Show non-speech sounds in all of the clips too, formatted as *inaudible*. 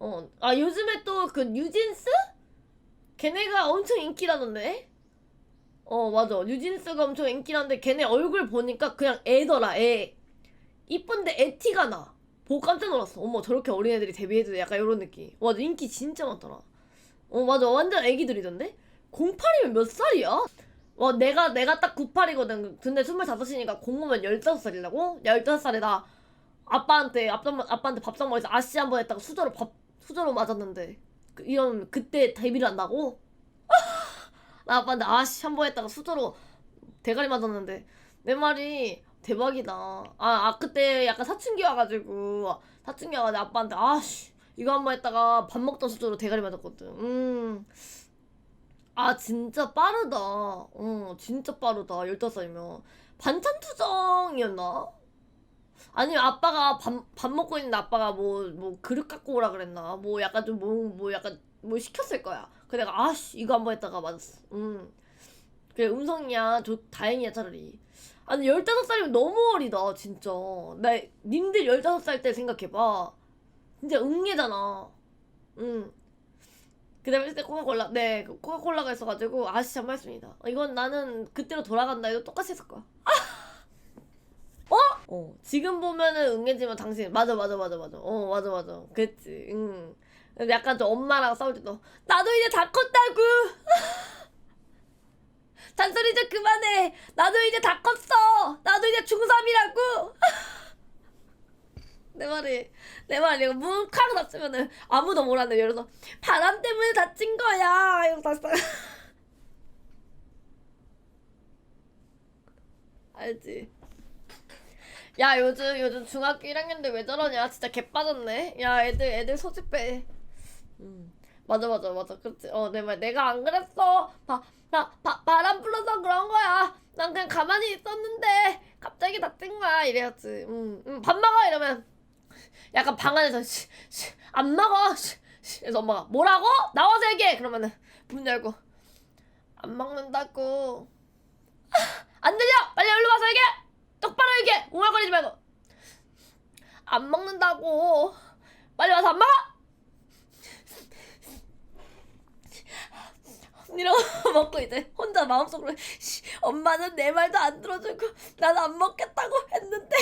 어, 아 요즘에 또 그 뉴진스? 걔네가 엄청 인기라던데? 어 맞아. 뉴진스가 엄청 인기라는데 걔네 얼굴 보니까 그냥 애더라 애. 이쁜데 애 티가 나. 보고 깜짝 놀랐어. 어머 저렇게 어린 애들이 데뷔해도 약간 이런 느낌. 맞아 인기 진짜 많더라. 어 맞아. 완전 애기들이던데? 08이면 몇 살이야? 와 내가 내가 딱 98이거든. 근데 25이니까 05면 15살이라고? 15살에 아빠한테 아빠, 아빠한테 밥상 먹어서 아씨 한 번 했다가 수저로 밥 수저로 맞았는데 그, 이런 그때 데뷔를 한다고? *laughs* 나 아빠한테 아씨 한 번 했다가 수저로 대가리 맞았는데 내 말이 대박이다. 아, 아 그때 약간 사춘기 와가지고 사춘기 와가지고 아빠한테 아씨 이거 한 번 했다가 밥 먹던 수저로 대가리 맞았거든. 음. 아 진짜 빠르다. 어 진짜 빠르다. 15살이면 반찬 투정이었나? 아니면 아빠가 밥, 밥 먹고 있는데 아빠가 뭐, 뭐 그릇 갖고 오라 그랬나? 뭐 약간 좀 뭐, 뭐 약간 뭐 시켰을 거야. 그래 내가 아씨 이거 한번 했다가 맞았어. 음. 그래 음성이야. 저 다행이야 차라리. 아니 15살이면 너무 어리다 진짜. 나 님들 15살 때 생각해봐. 진짜 응애잖아. 응. 그 다음에 그때 코카콜라 네그 코카콜라가 있어가지고 아씨 한번 했습니다. 이건 나는 그때로 돌아간다 해도 똑같이 했을 거야. 어? 어 지금 보면은 응애지만 당신 맞아 맞아 맞아 맞아. 어 맞아 맞아. 그랬지. 응. 약간 좀 엄마랑 싸울 때도 나도 이제 다 컸다고! *laughs* 잔소리 좀 그만해! 나도 이제 다 컸어! 나도 이제 중3이라고! *laughs* 내 말이 내 말이 이거 묵하고 다치면은 아무도 몰랐네. 들어서 바람 때문에 다친 거야! 이러고 다 *laughs* 알지 야 요즘 요즘 중학교 1학년들 왜 저러냐? 진짜 개 빠졌네. 야 애들 애들 소집 빼 음. 맞아 맞아 맞아. 그렇지 어 내 말 내가 안 그랬어. 바, 바, 바, 바람 불어서 그런 거야. 난 그냥 가만히 있었는데 갑자기 다친 거야. 이래야지. 음, 음, 밥 먹어 이러면. 약간 방 안에서 씨, 씨, 안 먹어. 씨, 씨. 그래서 엄마가 뭐라고? 나와서 얘기해! 그러면은 문 열고 안 먹는다고. 안 들려! 빨리 얼른 와서 얘기해 얘기해 웅얼거리지 말고. 안 먹는다고. 빨리 와서 안 먹어! 이러고 *laughs* 먹고 이제 혼자 마음속으로 씨, 엄마는 내 말도 안 들어주고 난 안 먹겠다고 했는데.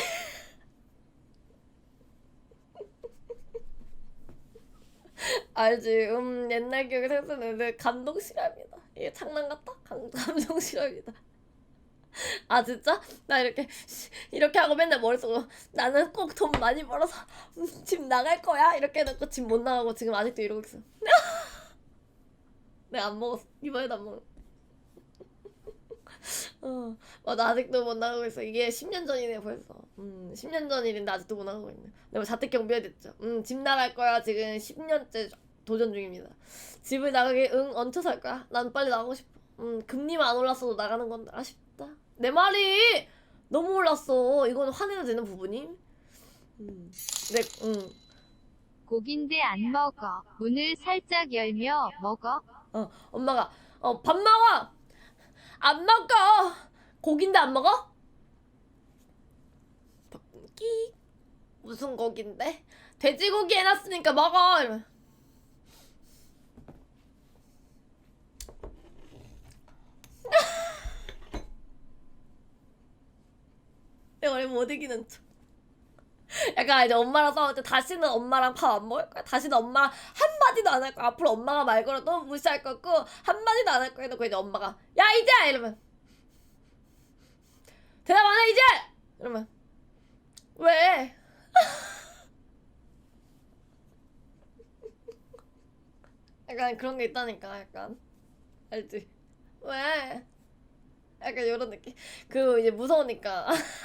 *laughs* 알지? 음 옛날 기억이 생각나는데 감동 실화입니다. 이게 장난 같다? 감, 감동 실화입니다 *laughs* 아 진짜? 나 이렇게 이렇게 하고 맨날 머릿속으로 나는 꼭 돈 많이 벌어서 음, 집 나갈 거야? 이렇게 해놓고 집 못 나가고 지금 아직도 이러고 있어. *laughs* 내가 안 먹었어. 이번에도 안 먹어. *laughs* 어, 맞아 아직도 못 나가고 있어. 이게 10년 전이네 벌써. 음 10년 전 일인데 아직도 못 나가고 있네. 내가 자택 경비해야 됐죠. 음집 나갈 거야. 지금 10년째 도전 중입니다. 집을 나가게 응 얹혀 살 거야. 난 빨리 나가고 싶어. 음 금리만 안 올랐어도 나가는 건데 아쉽다 내 말이 너무 올랐어 이거는 화내야 되는 부분이 음, 네, 음. 고긴데 안 먹어. 문을 살짝 열며 먹어. 어, 엄마가 어, 밥 먹어. 안 먹어. 고긴데 안 먹어? 끼 무슨 고긴데? 돼지고기 해놨으니까 먹어. 이러면. 원래 못 이기는 척. 약간 이제 엄마랑 싸울 때 다시는 엄마랑 밥 안 먹을 거야. 다시는 엄마랑 한마디도 안 할 거야. 앞으로 엄마가 말 걸어 도 무시할 거고 한마디도 안 할 거야. 해놓고 이제 엄마가 야 이제 이러면 대답 안 해 이제 이러면 왜? *laughs* 약간 그런 게 있다니까 약간 알지? 왜? 약간 이런 느낌. 그 이제 무서우니까. *laughs*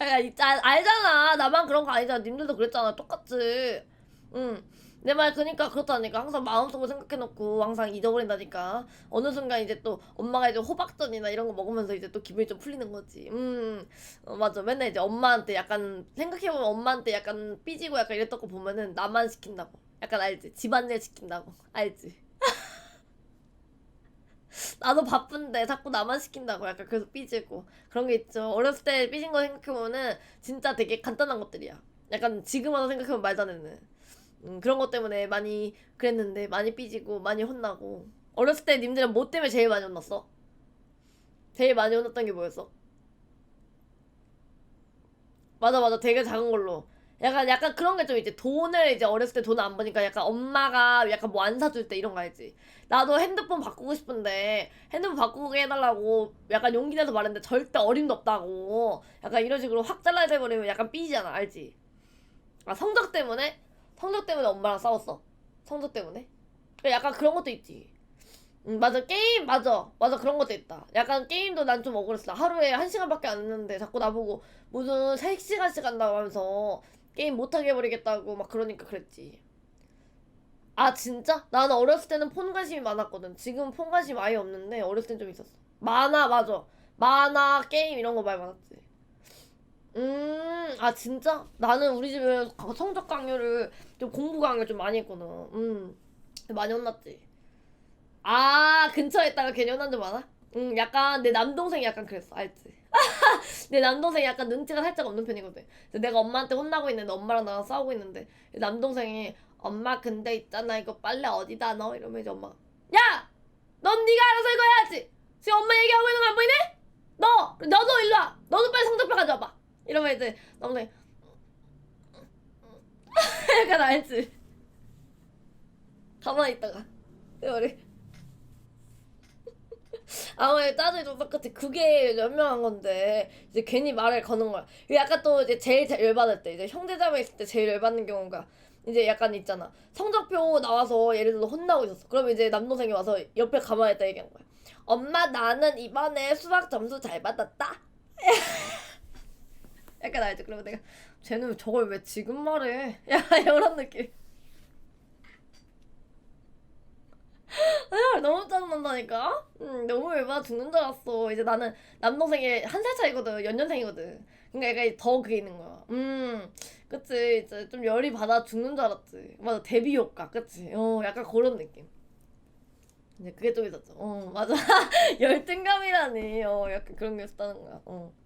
약간 있- 아, 알잖아. 나만 그런 거 아니잖아. 님들도 그랬잖아. 똑같지. 응. 내 말 그니까 그렇다니까 항상 마음속으로 생각해놓고 항상 잊어버린다니까 어느 순간 이제 또 엄마가 이제 호박전이나 이런 거 먹으면서 이제 또 기분이 좀 풀리는 거지 음 어, 맞아 맨날 이제 엄마한테 약간 생각해보면 엄마한테 약간 삐지고 약간 이랬던 거 보면은 나만 시킨다고 약간 알지 집안일 시킨다고 알지 나도 바쁜데 자꾸 나만 시킨다고 약간 그래서 삐지고 그런 게 있죠. 어렸을 때 삐진 거 생각해보면은 진짜 되게 간단한 것들이야. 약간 지금 와서 생각해보면 말도 안 되는. 음, 그런 것 때문에 많이 그랬는데 많이 삐지고 많이 혼나고 어렸을 때 님들은 뭐 때문에 제일 많이 혼났어? 제일 많이 혼났던 게 뭐였어? 맞아 맞아 되게 작은 걸로 약간 약간 그런 게좀 있지 돈을 이제 어렸을 때 돈을 안 버니까 약간 엄마가 약간 뭐 안 사줄 때 이런 거 알지? 나도 핸드폰 바꾸고 싶은데 핸드폰 바꾸게 해달라고 약간 용기 내서 말했는데 절대 어림도 없다고. 약간 이런 식으로 확 잘라내버리면 약간 삐지잖아 알지? 아 성적 때문에? 성적 때문에 엄마랑 싸웠어. 성적 때문에? 그래, 약간 그런 것도 있지. 음, 맞아. 게임? 맞아. 맞아. 그런 것도 있다. 약간 게임도 난 좀 억울했어. 하루에 한 시간밖에 안 했는데 자꾸 나보고 무슨 3시간씩 한다고 하면서 게임 못하게 해버리겠다고 막 그러니까 그랬지 아 진짜? 나는 어렸을 때는 폰 관심이 많았거든 지금 폰 관심 아예 없는데 어렸을 땐 좀 있었어 만화 맞아 만화 게임 이런 거 많이 많았지 음, 아 진짜? 나는 우리 집에 성적 강요를 좀 공부 강요 좀 많이 했거든. 음, 많이 혼났지. 아 근처에 있다가 괜히 혼난 적 많아? 응, 약간 내 남동생이 약간 그랬어, 알지? *laughs* 내 남동생이 약간 눈치가 살짝 없는 편이거든. 내가 엄마한테 혼나고 있는데 엄마랑 나랑 싸우고 있는데 남동생이 엄마 근데 있잖아 이거 빨래 어디다 넣어? 이러면 이제 엄마가 야! 넌 네가 알아서 이거 해야지! 지금 엄마 얘기하고 있는 거 안 보이네? 너! 너도 일로 와! 너도 빨리 성적표 가져와봐! 이러면 이제 남동생이 *laughs* 약간 알지? 가만히 있다가 우리 아무리 따지도 똑같이 그게 연명한 건데 이제 괜히 말을 거는 거야. 약간 또 이제 제일 자- 열받을 때 이제 형제자매 있을 때 제일 열받는 경우가 이제 약간 있잖아. 성적표 나와서 예를 들어 혼나고 있었어. 그러면 이제 남동생이 와서 옆에 가만히 있다 얘기한 거야. 엄마 나는 이번에 수학 점수 잘 받았다. *laughs* 약간 알지? 그러면 내가 쟤는 저걸 왜 지금 말해? *laughs* 약간 이런 느낌. 아, 너무 너무 열받아 죽는 줄 알았어. 이제 나는 남동생이 한 살 차이거든. 연년생이거든. 그러니까 얘가 더 그게 있는 거야. 음, 그치. 이제 좀 열이 받아 죽는 줄 알았지. 맞아. 데뷔 효과. 그치. 어, 약간 그런 느낌. 이제 그게 좀 있었죠. 어, 맞아. *laughs* 열등감이라니. 어, 약간 그런 게 있었다는 거야. 어.